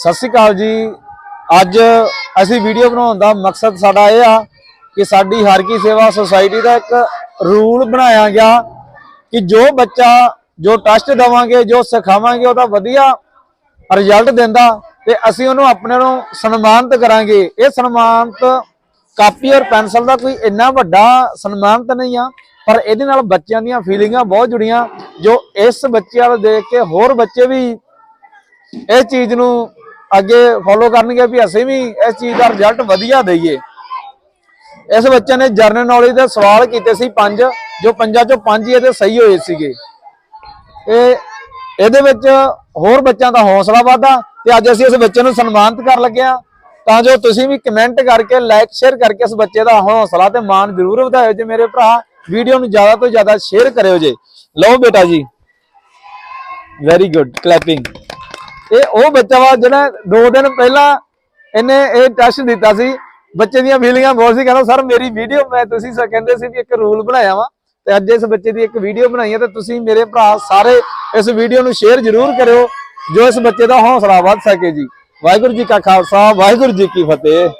ਸਤਿ ਸ਼੍ਰੀ ਅਕਾਲ ਜੀ। ਅੱਜ ਅਸੀਂ ਵੀਡੀਓ ਬਣਾਉਣ ਦਾ ਮਕਸਦ ਸਾਡਾ ਇਹ ਆ ਕਿ ਸਾਡੀ ਹਰ ਕੀ ਸੇਵਾ ਸੁਸਾਇਟੀ ਦਾ ਇੱਕ ਰੂਲ ਬਣਾਇਆ ਗਿਆ ਕਿ ਜੋ ਬੱਚਾ ਜੋ ਟੈਸਟ ਦਵਾਂਗੇ, ਜੋ ਸਿਖਾਵਾਂਗੇ, ਉਹਦਾ ਵਧੀਆ ਰਿਜ਼ਲਟ ਦਿੰਦਾ ਤੇ ਅਸੀਂ ਉਹਨੂੰ ਆਪਣੇ ਨੂੰ ਸਨਮਾਨਿਤ ਕਰਾਂਗੇ। ਇਹ ਸਨਮਾਨਿਤ ਕਾਪੀ ਔਰ ਪੈਨਸਲ ਦਾ ਕੋਈ ਇੰਨਾ ਵੱਡਾ ਸਨਮਾਨਿਤ ਨਹੀਂ ਆ, ਪਰ ਇਹਦੇ ਨਾਲ ਬੱਚਿਆਂ ਦੀਆਂ ਫੀਲਿੰਗਾਂ ਬਹੁਤ ਜੁੜੀਆਂ, ਜੋ ਇਸ ਬੱਚੇ ਵੱਲ ਦੇਖ ਕੇ ਹੋਰ ਬੱਚੇ ਵੀ ਇਹ ਚੀਜ਼ ਨੂੰ ਅੱਗੇ ਫੋਲੋ ਕਰਨਗੇ ਵੀ ਅਸੀਂ ਵੀ ਇਸ ਚੀਜ਼ ਦਾ ਰਿਜ਼ਲਟ ਵਧੀਆ ਦਈਏ। ਇਸ ਬੱਚੇ ਨੇ ਜਰਨਲ ਨੌਲੇਜ ਦੇ ਸਵਾਲ ਕੀਤੇ ਸੀ ਪੰਜ, ਜੋ ਪੰਜਾਂ ਚੋਂ ਪੰਜ ਹੀ ਇਹਦੇ ਸਹੀ ਹੋਏ ਸੀਗੇ। ਇਹ ਇਹਦੇ ਵਿੱਚ ਹੋਰ ਬੱਚਿਆਂ ਦਾ ਹੌਸਲਾ ਵਧਾ ਤੇ ਅੱਜ ਅਸੀਂ ਇਸ ਬੱਚੇ ਨੂੰ ਸਨਮਾਨਿਤ ਕਰਨ ਲੱਗੇ ਆ ਤਾਂ ਜੋ ਤੁਸੀਂ ਵੀ ਕਮੈਂਟ ਕਰਕੇ ਲਾਈਕ ਸ਼ੇਅਰ ਕਰਕੇ ਇਸ ਬੱਚੇ ਦਾ ਹੌਸਲਾ ਤੇ ਮਾਣ ਜ਼ਰੂਰ ਵਧਾਇਓ ਜੇ ਮੇਰੇ ਭਰਾ। ਵੀਡੀਓ ਨੂੰ ਜ਼ਿਆਦਾ ਤੋਂ ਜ਼ਿਆਦਾ ਸ਼ੇਅਰ ਕਰਿਓ ਜੇ। ਲਓ ਬੇਟਾ ਜੀ। ਵੈਰੀ ਗੁੱਡ ਕਲੈਪਿੰਗ ਇਹ ਉਹ ਬੱਚਾ ਵਾ ਜਿਹੜਾ ਦੋ ਦਿਨ ਪਹਿਲਾਂ ਇਹਨੇ ਇਹ ਟੈਸਟ ਦਿੱਤਾ ਸੀ। ਬੱਚੇ ਦੀਆਂ ਫੀਲਿੰਗਾਂ ਬਹੁਤ ਸੀ। ਕਹਿੰਦਾ, ਸਰ, ਮੇਰੀ ਵੀਡੀਓ ਮੈਂ ਤੁਸੀਂ ਕਹਿੰਦੇ ਸੀ ਵੀ ਇੱਕ ਰੂਲ ਬਣਾਇਆ ਵਾ ਤੇ ਅੱਜ ਇਸ ਬੱਚੇ ਦੀ ਇੱਕ ਵੀਡੀਓ ਬਣਾਈ ਹੈ ਤੇ ਤੁਸੀਂ ਮੇਰੇ ਭਰਾ ਸਾਰੇ ਇਸ ਵੀਡੀਓ ਨੂੰ ਸ਼ੇਅਰ ਜ਼ਰੂਰ ਕਰਿਓ, ਜੋ ਇਸ ਬੱਚੇ ਦਾ ਹੌਸਲਾ ਵੱਧ ਸਕੇ ਜੀ। ਵਾਹਿਗੁਰੂ ਜੀ ਕਾ ਖਾਲਸਾ, ਵਾਹਿਗੁਰੂ ਜੀ ਕੀ ਫਤਿਹ।